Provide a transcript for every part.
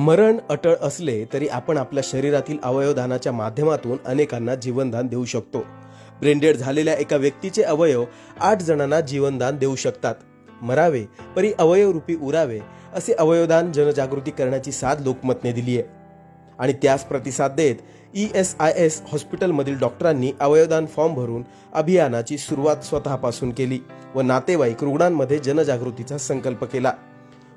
मरण अटळ असले तरी आपण आपल्या शरीरातील अवयवदानाच्या माध्यमातून अनेकांना जीवनदान देऊ शकतो. ब्रेनडेड झालेल्या एका व्यक्तीचे अवयव आठ जणांना जीवनदान देऊ शकतात. मरावे परी अवयवरूपी उरावे असे अवयवदान जनजागृती करण्याची साथ लोकमतने दिली आहे. आणि त्यास प्रतिसाद देत ई एस आय एस हॉस्पिटलमधील डॉक्टरांनी अवयवदान फॉर्म भरून अभियानाची सुरुवात स्वतःपासून केली व नातेवाईक रुग्णांमध्ये जनजागृतीचा संकल्प केला.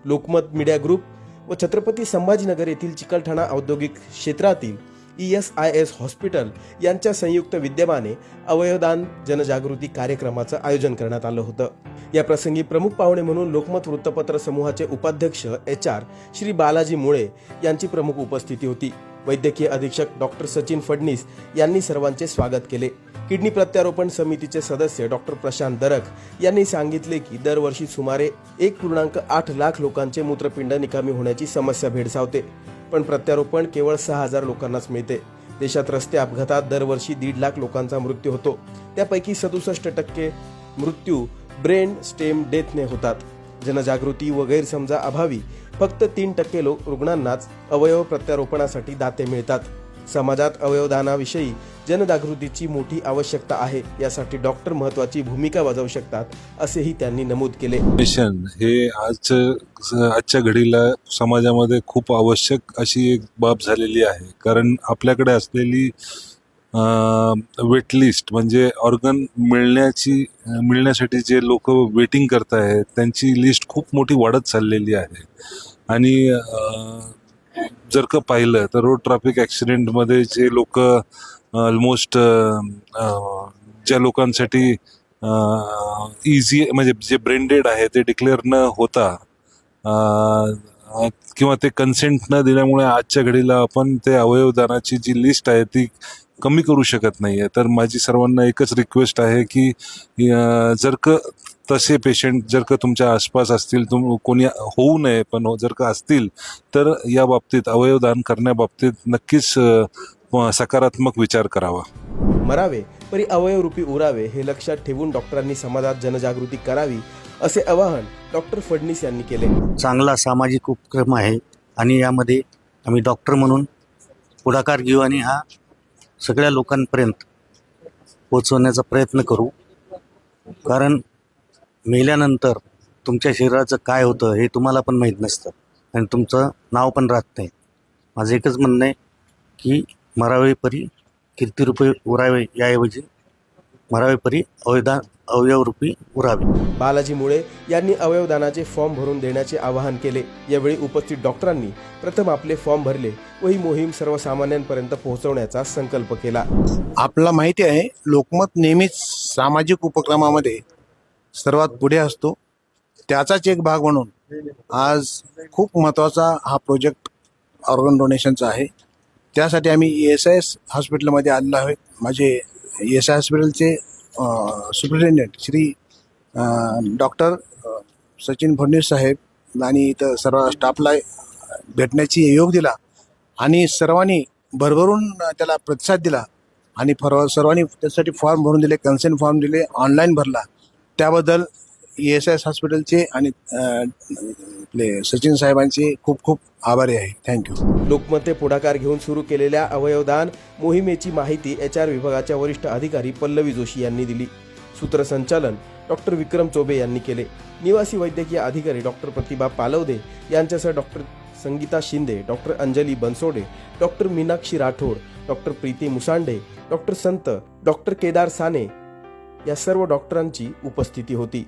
लोकमत मीडिया ग्रुप व छत्रपती संभाजीनगर येथील चिकलठाणा औद्योगिक क्षेत्रातील E S I S hospital यांच्या संयुक्त विद्यमाने अवयवदान जनजागृती कार्यक्रमाचं आयोजन करण्यात आलं होतं. या प्रसंगी प्रमुख पाहुणे म्हणून लोकमत वृत्तपत्र समूहाचे उपाध्यक्ष एच आर श्री बालाजी मुळे यांची प्रमुख उपस्थिती होती. वैद्यकीय अधीक्षक डॉक्टर सचिन फडणीस यांनी सर्वांचे स्वागत केले. किडनी प्रत्यारोपण समितीचे सदस्य डॉक्टर प्रशांत दरक यांनी सांगितले की दरवर्षी सुमारे एक पूर्णांक आठ लाख लोकांचे मूत्रपिंड निकामी होण्याची समस्या भेडसावते. पण प्रत्यारोपण केवळ सहा हजार लोकांनाच मिळते. देशात रस्ते अपघातात दरवर्षी दीड लाख लोकांचा मृत्यू होतो. त्यापैकी सदुसष्ट टक्के मृत्यू ब्रेन स्टेम डेथने होतात. जनजागृती व गैरसमजा अभावी फक्त तीन टक्के लोक रुग्णांनाच अवयव प्रत्यारोपणासाठी दाते मिळतात. समाजात अवयवदानाविषयी जनजागृतीची मोठी आवश्यकता आहे यासाठी डॉक्टर महत्वाची भूमिका बजावू शकतात असेही त्यांनी नमूद केले. मिशन हे आज आजच्या घडीला समाजामध्ये खूप आवश्यक अशी एक बाब झालेली आहे. कारण आपल्याकडे असलेली वेटलिस्ट म्हणजे ऑर्गन मिळण्याची मिळण्यासाठी जे लोक वेटिंग करत आहेत त्यांची लिस्ट खूप मोठी वाढत चाललेली आहे. आणि जर का पाहिलं तर रोड ट्रॅफिक ॲक्सिडेंटमध्ये जे लोक ऑलमोस्ट ज्या लोकांसाठी इझी म्हणजे जे ब्रेंडेड आहे ते डिक्लेअर न होता किंवा ते कन्सेंट न दिल्यामुळे आजच्या घडीला आपण ते अवयवदानाची जी लिस्ट आहे ती कमी करू शकत नाही आहे तर माझी सर्वांना एकच रिक्वेस्ट आहे की जर का तसे पेशंट जर का तुमच्या आसपास असतील तुम कोणी होऊ नये पण जर का असतील तर या बाबतीत अवयवदान करण्याबाबतीत नक्कीच सकारात्मक विचार करावा. मरावे. परी अवयवरूपी उरावे हे लक्षात ठेवून डॉक्टरांनी समाजात जनजागृती करावी असे आवाहन डॉक्टर फडणीस यांनी केले. चांगला सामाजिक उपक्रम आहे आणि यामध्ये आम्ही डॉक्टर म्हणून पुढाकार घेऊ आणि हा सगळ्या लोकांपर्यंत पोचवण्याचा प्रयत्न करू. कारण मेल्यानंतर तुमच्या शरीराचं काय होतं हे तुम्हाला पण माहीत नसतं आणि तुमचं नाव पण राहत नाही. माझं एकच म्हणणं आहे की मरावे परी कीर्तिरूपे उरावे याऐवजी मरावे परी अवयदा अवयवरूपी उरावे. बालाजी मुळे यांनी अवयवदानाचे फॉर्म भरून देण्याचे आवाहन केले. यावेळी उपस्थित डॉक्टरांनी प्रथम आपले फॉर्म भरले व ही मोहीम सर्वसामान्यांपर्यंत पोहोचवण्याचा संकल्प केला. आपल्याला माहिती आहे लोकमत नेहमीच सामाजिक उपक्रमामध्ये सर्वात पुढे असतो. त्याचाच एक भाग म्हणून आज खूप महत्त्वाचा हा प्रोजेक्ट ऑर्गन डोनेशनचा आहे. त्यासाठी आम्ही ई एस आय एस हॉस्पिटलमध्ये आलेलो आहे. माझे एस आय हॉस्पिटलचे सुप्रिटेंडेंट श्री डॉक्टर सचिन फडणवीस साहेब आणि इथं सर्व स्टाफला भेटण्याची योग दिला आणि सर्वांनी भरभरून त्याला प्रतिसाद दिला आणि फर सर्वांनी त्यासाठी फॉर्म भरून दिले कन्सेंट फॉर्म दिले ऑनलाईन भरला. त्याबद्दल ई एस एस हॉस्पिटलचे आणि आपले सचिन साहेबांचे खूप खूप आभारी आहे. थँक्यू लोकमते पुढाकार घेऊन सुरू केलेल्या अवयवदान मोहिमेची माहिती एच आर विभागाच्या वरिष्ठ अधिकारी पल्लवी जोशी यांनी दिली. सूत्रसंचालन डॉक्टर विक्रम चोबे यांनी केले. निवासी वैद्यकीय अधिकारी डॉक्टर प्रतिभा पालवदे यांच्यासह doctor Sangita Shinde doctor Anjali Bansode doctor Meenakshi Rathod doctor Preeti Musande doctor Sant doctor Kedar Sane या सर्व डॉक्टरांची उपस्थिती होती.